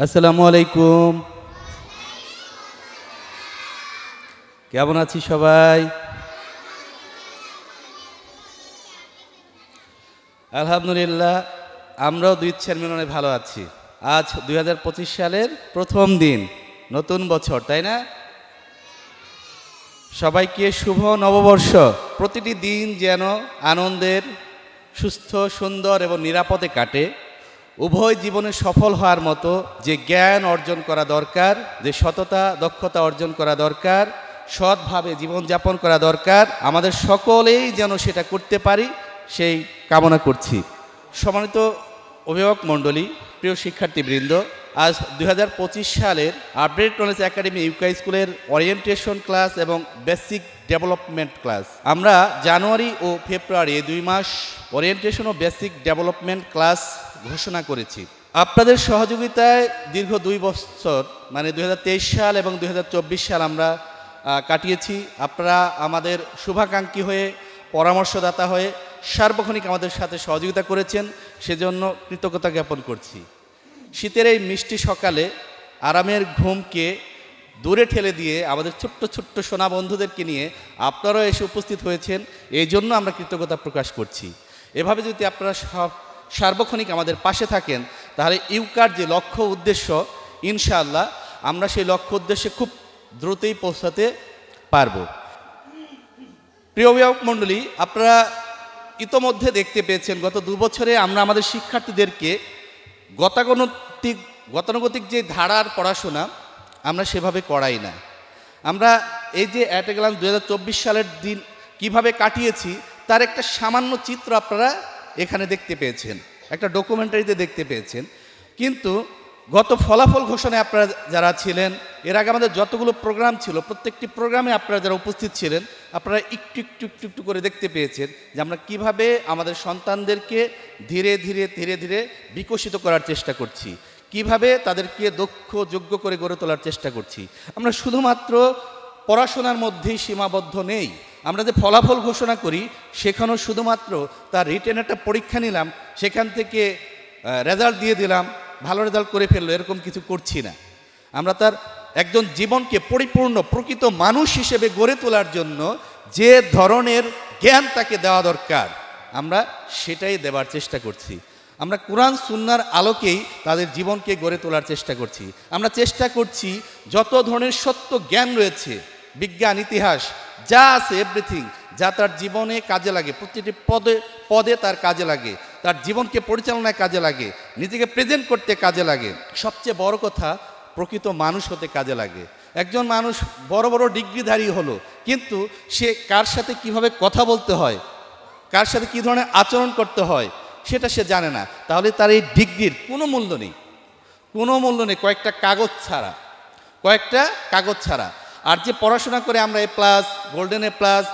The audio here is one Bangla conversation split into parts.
আসসালামু আলাইকুম। কেমন আছি সবাই? আলহামদুলিল্লাহ, আমরাও দুই চেয়ারম্যানে ভালো আছি। আজ দুই হাজার পঁচিশ সালের প্রথম দিন, নতুন বছর, তাই না? সবাইকে শুভ নববর্ষ। প্রতিটি দিন যেন আনন্দের, সুস্থ, সুন্দর এবং নিরাপদে কাটে। উভয় জীবনে সফল হওয়ার মতো যে জ্ঞান অর্জন করা দরকার, যে সততা, দক্ষতা অর্জন করা দরকার, সৎভাবে জীবনযাপন করা দরকার, আমাদের সকলেই যেন সেটা করতে পারি, সেই কামনা করছি। সম্মানিত অভিভাবক মণ্ডলী, প্রিয় শিক্ষার্থীবৃন্দ, আজ দু হাজার পঁচিশ সালের আপডেট নলেজ একাডেমি ইউকা স্কুলের ওরিয়েন্টেশন ক্লাস এবং বেসিক ডেভেলপমেন্ট ক্লাস আমরা জানুয়ারি ও ফেব্রুয়ারি দুই মাস ওরিয়েন্টেশন ও বেসিক ডেভেলপমেন্ট ক্লাস ঘোষণা করেছি। আপনাদের সহযোগিতায় দীর্ঘ দুই বছর মানে দু হাজার তেইশ সাল এবং দু হাজার চব্বিশ সাল আমরা কাটিয়েছি। আপনারা আমাদের শুভাকাঙ্ক্ষী হয়ে, পরামর্শদাতা হয়ে সার্বক্ষণিক আমাদের সাথে সহযোগিতা করেছেন, সেজন্য কৃতজ্ঞতা জ্ঞাপন করছি। শীতের এই মিষ্টি সকালে আরামের ঘুমকে দূরে ঠেলে দিয়ে আমাদের ছোট্ট ছোট্ট সোনা বন্ধুদেরকে নিয়ে আপনারাও এসে উপস্থিত হয়েছেন, এই জন্য আমরা কৃতজ্ঞতা প্রকাশ করছি। এভাবে যদি আপনারা সব সার্বক্ষণিক আমাদের পাশে থাকেন, তাহলে ইউকার যে লক্ষ্য উদ্দেশ্য, ইনশাআল্লাহ আমরা সেই লক্ষ্য উদ্দেশ্যে খুব দ্রুতই পৌঁছাতে পারব। প্রিয় অভিভাবক মণ্ডলী, আপনারা ইতোমধ্যে দেখতে পেয়েছেন, গত দু বছরে আমরা আমাদের শিক্ষার্থীদেরকে গতাগতিক গতানুগতিক যে ধারার পড়াশোনা, আমরা সেভাবে করাই না। আমরা এই যে অ্যাট এ গ্লান্স দু সালের দিন কীভাবে কাটিয়েছি, তার একটা সামান্য চিত্র আপনারা এখানে দেখতে পেয়েছেন, একটা ডকুমেন্টারিতে দেখতে পেয়েছেন। কিন্তু গত ফলাফল ঘোষণায় আপনারা যারা ছিলেন, এর আগে আমাদের যতগুলো প্রোগ্রাম ছিল, প্রত্যেকটি প্রোগ্রামে আপনারা যারা উপস্থিত ছিলেন, আপনারা একটু একটু একটু একটু করে দেখতে পেয়েছেন যে আমরা কীভাবে আমাদের সন্তানদেরকে ধীরে ধীরে ধীরে ধীরে বিকশিত করার চেষ্টা করছি। কীভাবে তাদেরকে দক্ষ, যোগ্য করে গড়ে তোলার চেষ্টা করছি। আমরা শুধুমাত্র পড়াশোনার মধ্যেই সীমাবদ্ধ নেই। আমরা যে ফলাফল ঘোষণা করি, সেখানেও শুধুমাত্র তার রিটেন একটা পরীক্ষা নিলাম, সেখান থেকে রেজাল্ট দিয়ে দিলাম, ভালো রেজাল্ট করে ফেলল, এরকম কিছু করছি না। আমরা তার একজন জীবনকে পরিপূর্ণ, প্রকৃত মানুষ হিসেবে গড়ে তোলার জন্য যে ধরনের জ্ঞান তাকে দেওয়া দরকার, আমরা সেটাই দেওয়ার চেষ্টা করছি। আমরা কোরআন, সুন্নার আলোকেই তাদের জীবনকে গড়ে তোলার চেষ্টা করছি। আমরা চেষ্টা করছি, যত ধরনের সত্য জ্ঞান রয়েছে বিজ্ঞান, ইতিহাস, যা আছে এভরিথিং যা তার জীবনে কাজে লাগে, প্রতিটি পদে পদে তার কাজে লাগে, তার জীবনকে পরিচালনায় কাজে লাগে, নিজেকে প্রেজেন্ট করতে কাজে লাগে। সবচেয়ে বড় কথা, প্রকৃত মানুষ হতে কাজে লাগে। একজন মানুষ বড় বড় ডিগ্রিধারী হলো, কিন্তু সে কার সাথে কীভাবে কথা বলতে হয়, কার সাথে কী ধরনের আচরণ করতে হয়, সেটা সে জানে না। তাহলে তার এই ডিগ্রির কোনো মূল্য নেই। কোনো মূল্য নেই, কয়েকটা কাগজ ছাড়া, কয়েকটা কাগজ ছাড়া। আর যে পড়াশোনা করে আমরা A plus golden A plus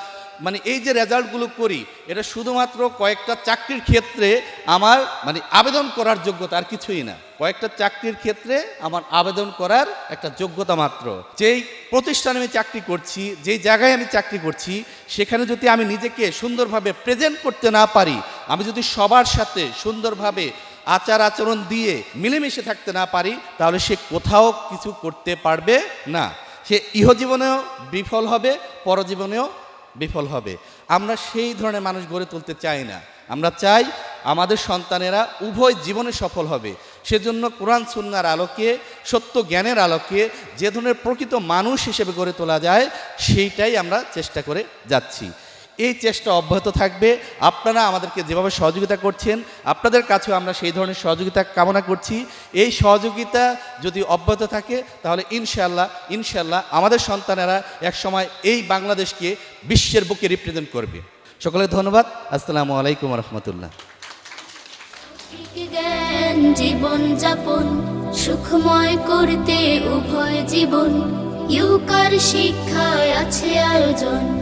মানে এই যে রেজাল্টগুলো করি, এটা শুধুমাত্র কয়েকটা চাকরির ক্ষেত্রে আমার মানে আবেদন করার যোগ্যতা আর কিছুই না। কয়েকটা চাকরির ক্ষেত্রে আমার আবেদন করার একটা যোগ্যতা মাত্র। যেই প্রতিষ্ঠানে আমি চাকরি করছি, যেই জায়গায় আমি চাকরি করছি, সেখানে যদি আমি নিজেকে সুন্দরভাবে প্রেজেন্ট করতে না পারি, আমি যদি সবার সাথে সুন্দরভাবে আচার আচরণ দিয়ে মিলেমিশে থাকতে না পারি, তাহলে সে কোথাও কিছু করতে পারবে না। সে ইহজীবনেও বিফল হবে, পরজীবনেও বিফল হবে। আমরা সেই ধরনের মানুষ গড়ে তুলতে চাই না। আমরা চাই আমাদের সন্তানেরা উভয় জীবনে সফল হবে। সেজন্য কোরআন, সুন্নার আলোকে, সত্য জ্ঞানের আলোকে যে ধরনের প্রকৃত মানুষ হিসেবে গড়ে তোলা যায়, সেইটাই আমরা চেষ্টা করে যাচ্ছি। এই চেষ্টা অব্যাহত থাকবে। আপনারা আমাদেরকে যেভাবে সহযোগিতা করছেন, আপনাদের কাছেও আমরা সেই ধরনের সহযোগিতা কামনা করছি। এই সহযোগিতা যদি অব্যাহত থাকে, তাহলে ইনশাল্লাহ ইনশাল্লাহ আমাদের সন্তানেরা একসময় এই বাংলাদেশকে বিশ্বের বুকে রিপ্রেজেন্ট করবে। সকলে ধন্যবাদ। আসসালামু আলাইকুম রহমতুল্লাহ জীবন যাপন, সুখময় করতে উভয় জীবন। ইউকার শিক্ষায় আছে আয়োজন।